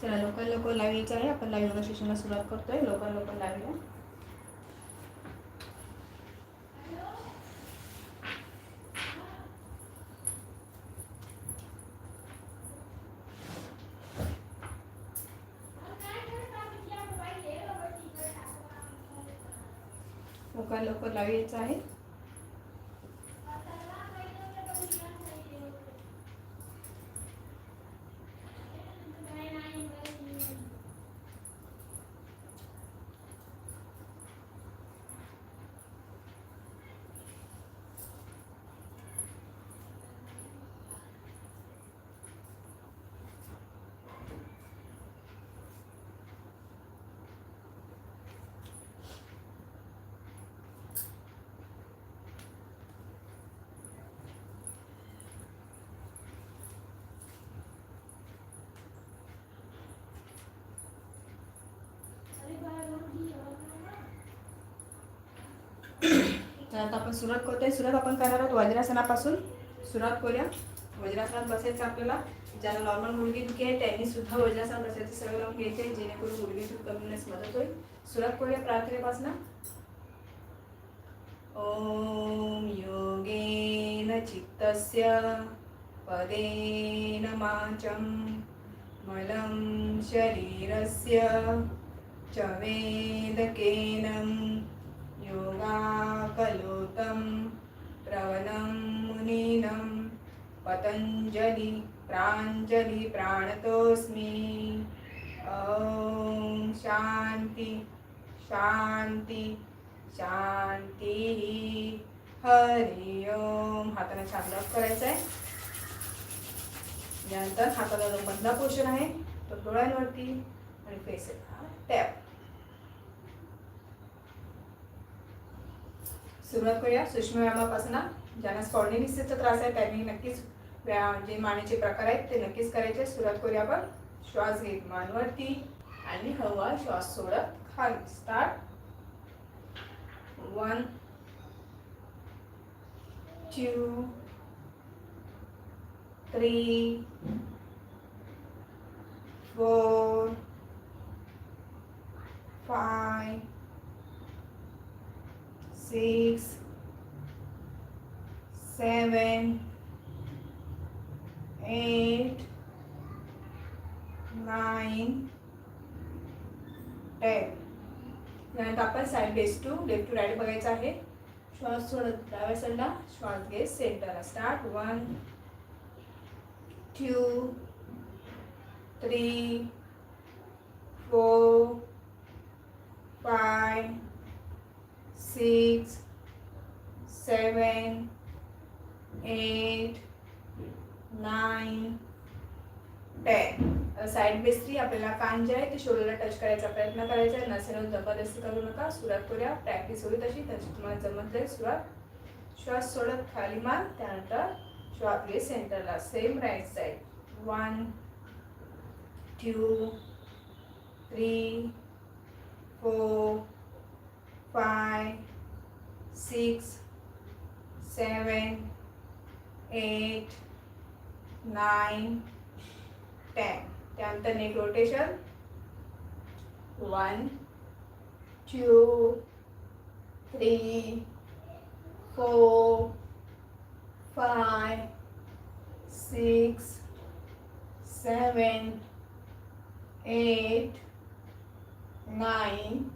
चला लवकर लवकर लाईव्ह आहे आपण लाईव्ह योगा सेशनला सुरुवात करतोय. लवकर लवकर लाईव्ह लवकर लवकर लाईव्ह यायचं आहे तर आता आपण सुरुवात करतोय. सुरुवात आपण करणार आहोत वज्रासनापासून. सुरुवात करूया. वज्रासनात बसायचं आपल्याला. ज्याला नॉर्मल मुलगी दुखी आहे त्यांनी सुद्धा वज्रासन बसायचं सगळं लावून घ्यायची आहे जेणेकरून मुलगी दुख कमी होण्यास मदत होईल. सुरुवात करूया प्रार्थनेपासून. ओम योगेन चित्तस्य पदेन माचं मलं शरीरस्य च वेदकेनम् योगाकलोतं प्रवनं मुनीनं पतञ्जलि प्राञ्जलि प्राणतोऽस्मि। ॐ शान्ति शान्ति शांती हरि ओम। हाताने छान रब आहे यानंतर हाताला जो मधला पोर्शन आहे तो डोळ्यांवरती आणि फेस टॅप. सुरुवात करूया. सूक्ष्म व्यायामापासून ज्यांना स्पॉन्डिनिसिसचा त्रास आहे त्यांनी नक्कीच व्यायाम जे मानेचे प्रकार आहेत ते नक्कीच करायचे. सुरुवात करूया आपण. श्वास घेत मानवरती आणि हवा श्वास सोडत खाली. Start one two three four five six, seven, eight, nine, ten. त्यानंतर आपण side base to left to right बघायचं आहे. श्वास सोडत डाव्या साईडला श्वास घे सेंटरला start one two three four five six seven eight nine ten. Side base three आपल्याला कान जे आहे ते शोल्डरला टच करायचा प्रयत्न करायचा आहे. नसेल जबरदस्ती करू नका. सुरुवात करूया. प्रॅक्टिस होईल तशी. त्याची तुम्हाला जमत जाईल सुरुवात. श्वास सोडत खाली मान त्यानंतर श्वास घे सेंटरला. Same right side. One two three four five six seven eight nine ten त्यानंतर neck rotation one two three four five six seven eight nine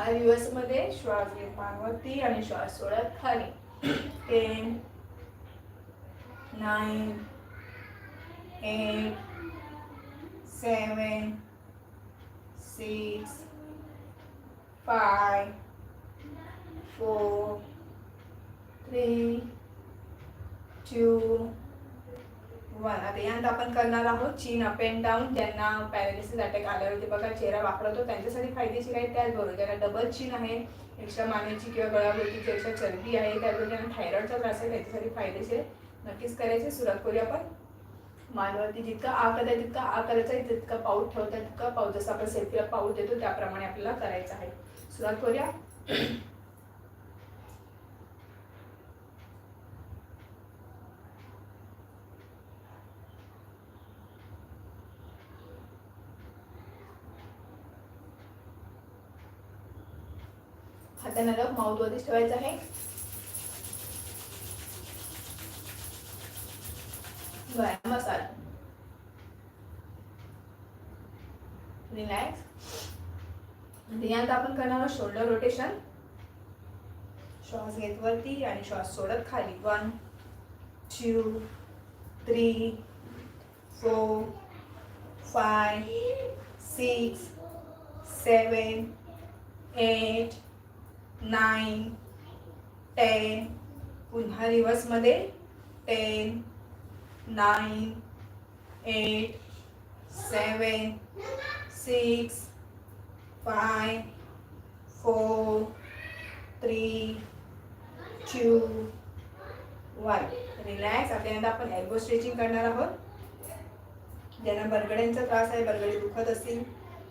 हा दिवसमध्ये श्वास घेतवरती आणि श्वास सोडत खाली. Ten nine eight seven six five four three two one आता यानंतर आपण करणार आहोत चीन अप अँड डाऊन ज्यांना पॅरालिसिस अटॅक आल्यावरती बघा चेहरा वापरतो त्यांच्यासाठी फायदेशीर आहे. त्याचबरोबर ज्यांना डबल चीन आहे एक्स्ट्रा मानेची किंवा गळाभोवतीची एक्स्ट्रा चरबी आहे त्याचबरोबर ज्यांना थायरॉइडचा त्रास आहे त्याच्यासाठी फायदेशीर नक्कीच करायचे सुरुवात करूया आपण. मानवरती जितका आ करता तितका आ करायचा आहे तितका पाऊस ठेवता तितका पाऊस जसं आपण सेल्फीला पाऊस देतो त्याप्रमाणे आपल्याला करायचं आहे. सुरुवात करूया. आता अलग माउथ वरती ठेवायचं आहे. व्यायाम मसाज रिलॅक्स यानंतर आपण करणार आहोत शोल्डर रोटेशन श्वास घेत वरती आणि श्वास सोडत खाली. One two three four five six seven eight nine ten पुन्हा रिवर्समध्ये ten nine eight seven six five four three two one. Relax. आपल्यानंतर आपण एल्बो स्ट्रेचिंग करणार आहोत. ज्यांना बरगड्यांचा त्रास आहे बरगडे दुखत असतील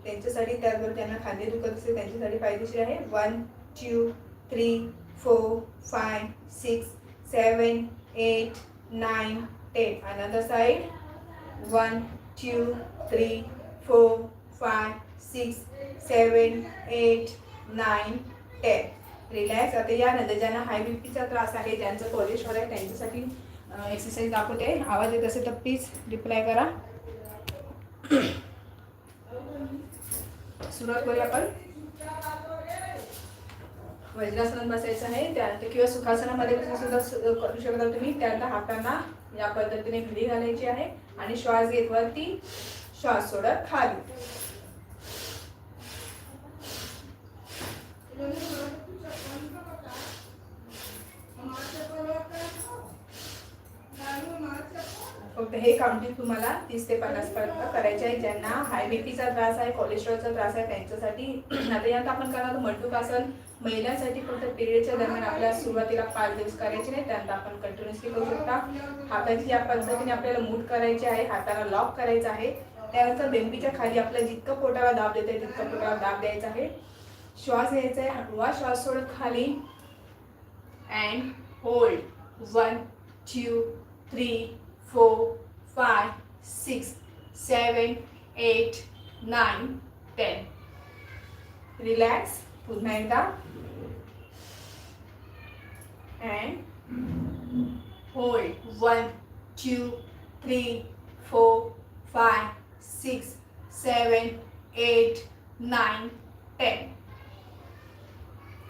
त्यांच्यासाठी त्याचबरोबर त्यांना खांदे दुखत असतील त्यांच्यासाठी फायदेशीर आहे. One two, three four five six seven eight nine ten. Another side. One two, three four five six seven eight nine ten. Relax आता यानंतर ज्यांना हाय बी पीचा त्रास आहे ज्यांचं कोलेस्ट्रॉल आहे त्यांच्यासाठी एक्सरसाइज दाखवते आवाज येत असेल तर प्लीज रिप्लाय करा सुरुवात करूया आपण वज्रासनात बसायचं आहे. त्या किंवा सुखासनामध्ये बसून सुद्धा करू शकता तुम्ही. त्यानंतर हातांना या पद्धतीने घडी घालायची आहे आणि श्वास घेत वरती श्वास सोडत खाली. फक्त हे काउंटिंग तुम्हाला तीस ते पन्नास पर्यंत करायचे आहे. ज्यांना हाय बीपीचा त्रास आहे कोलेस्ट्रॉलचा त्रास आहे त्यांच्यासाठी आता यात आपण करणार आहोत. महिलांसाठी फक्त पिरियडच्या दरम्यान आपल्याला सुरुवातीला पाच दिवस करायचे नाही त्यानंतर आपण कंटिन्युअसली करू शकता. हाताची या पद्धतीने आपल्याला मूठ करायची आहे हाताला लॉक करायचं आहे. त्यानंतर बेंबीच्या खाली आपल्या जितकं पोटाला दाब देते तितकं पोटाला दाब द्यायचा आहे. श्वास घ्यायचा आहे हळवा श्वास सोडत खाली. And hold one two three four five six seven eight nine ten. Relax पुन्हा एकदा. And hold one two three four five six seven eight nine ten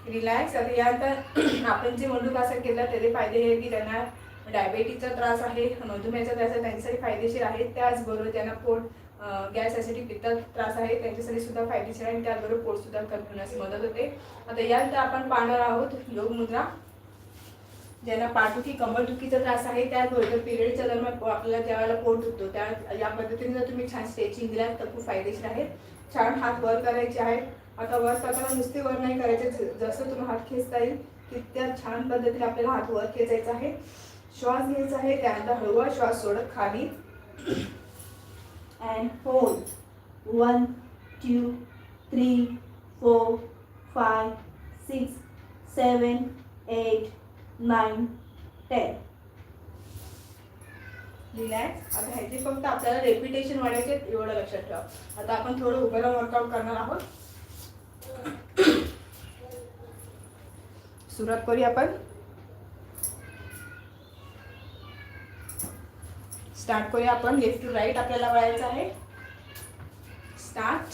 relax आता यानंतर आपण जे मंडूकासन केलं त्याचे फायदे हे की त्यांना डायबेटीसचा त्रास आहे मधुमेहाचा त्रास आहे त्यांच्यासाठी फायदेशीर आहे. त्याचबरोबर ज्यांना पोट गॅस ॲसिडिटी पित्ताचा त्रास आहे त्यांच्यासाठी सुद्धा फायदेशीर आहे आणि त्याचबरोबर पोटसुद्धा कमी होण्यास मदत होते. आता यानंतर आपण पाहणार आहोत योग मुद्रा ज्यांना पाठदुखी कंबरदुखीचा त्रास आहे. त्याचबरोबर पिरियडच्या दरम्यान आपल्याला ज्यावेळेला पोट दुखतो त्या या पद्धतीने जर तुम्ही छान स्ट्रेचिंग दिल्यात तर खूप फायदेशीर आहे. छान हात वर करायचे आहे आता वर करताना नुसते वर नाही करायचे जसं तुम्ही हात खेचता येईल तितक्या छान पद्धतीने आपल्याला हात वर खेचायचा आहे. श्वास घ्यायचा आहे त्यानंतर हळूवा श्वास सोडत खाली. And hold one two three four five six seven eight nine ten relax आता ह्याचे फक्त आपल्याला रेपिटेशन वाढायचे एवढं लक्षात ठेवा. आता आपण थोडं उभं राहून वर्कआउट करणार आहोत. सुरुवात करूया आपण. स्टार्ट करूया आपण. लेफ्ट टू राईट आपल्याला वळायचं आहे. स्टार्ट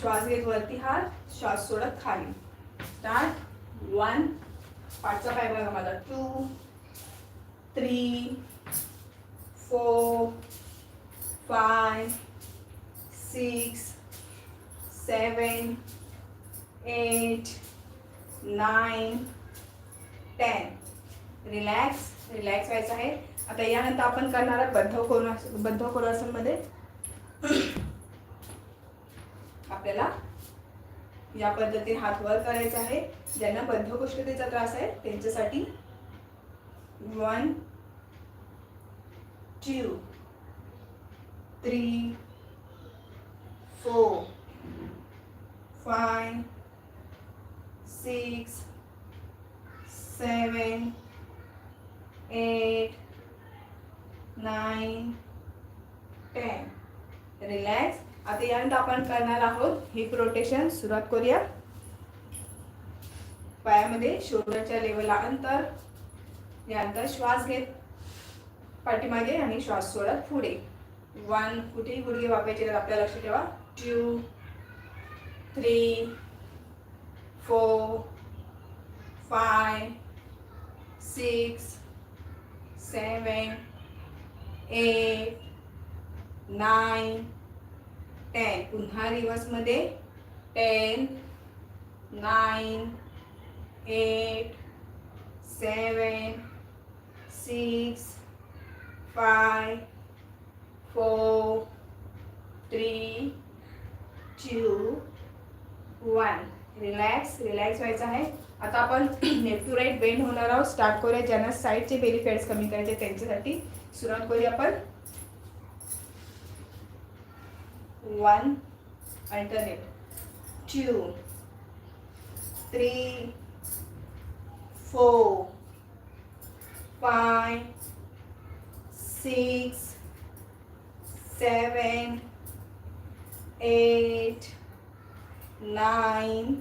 श्वास घेत वरती हात. श्वास सोडत खाली. स्टार्ट वन पाचचा पाय बघा माझा two three four five six seven eight nine ten relax relax व्हायचं आहे. आता यानंतर आपण करणार आहे बद्ध कोणास बद्ध कोणासनमध्ये आपल्याला या पद्धतीने हात वर करायचा आहे. ज्यांना बद्धकोष्ठतेचा त्रास आहे त्यांच्यासाठी one two three four five six seven eight nine ten. Relax. आता यानंतर आपण करणार आहोत हिप रोटेशन. सुरुवात करूया. पायामध्ये शोल्डरच्या लेवलला अंतर. यानंतर श्वास घेत. पाठीमागे आणि श्वास सोडत पुढे. वन कुठेही गुडघे वापायचे तर आपल्या लक्ष ठेवा. Two three four five six seven eight nine ten पुन्हा रिवर्समध्ये ten nine eight seven six five four three two one relax relax व्हायचं आहे. आता आपण लेफ्ट टू राईट बेंड होणार आहोत. स्टार्ट करूया. ज्यांना साईडचे बेनिफिट्स फॅट्स कमी करायचे त्यांच्यासाठी सुरुवात करूया आपण. One alternate two three four five six seven eight nine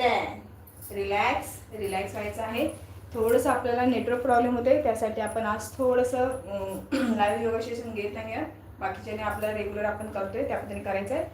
ten relax relax व्हायचं आहे. थोडंसं आपल्याला नेटवर्क प्रॉब्लेम होते त्यासाठी आपण आज थोडंसं लाईव्ह योगा सेशन घेत नाही आहे बाकीच्याने आपलं रेग्युलर आपण करतोय त्या पद्धतीने करायचं आहे